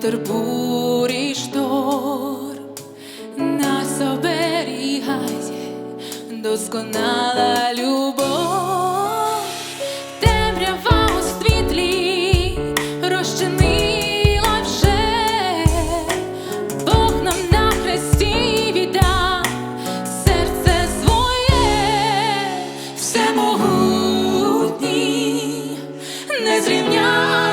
вітер бурі шторм нас оберігає, досконала любов, темрява у світлі розчинила вже, Бог нам на хресті віддав серце своє, всемогутній, незрівняне.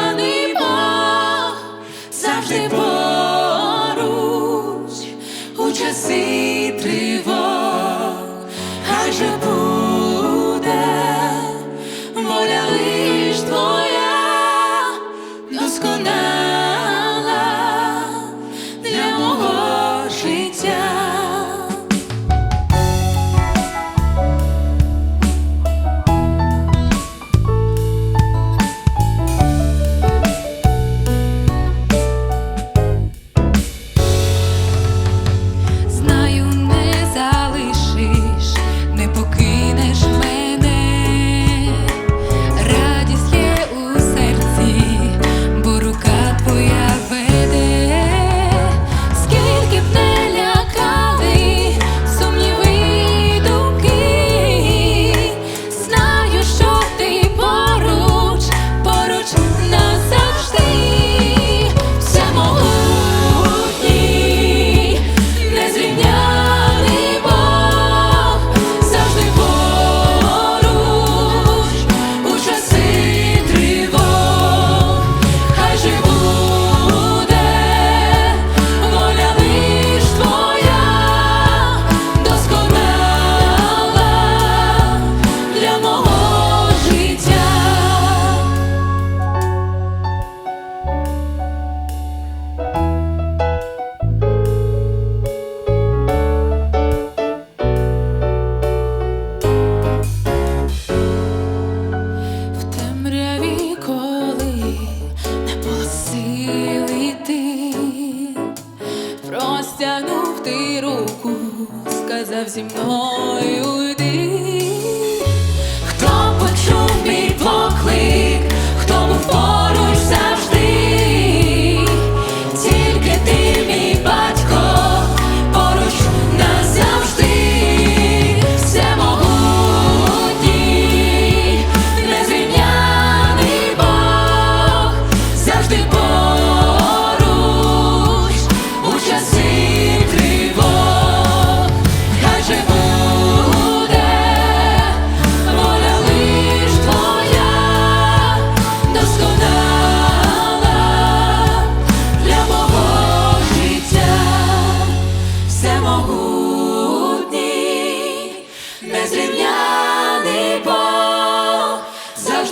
казав зі мною.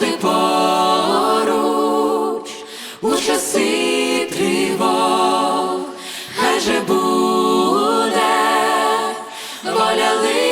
ти поруч у часи тривог, хай же буде воля лише.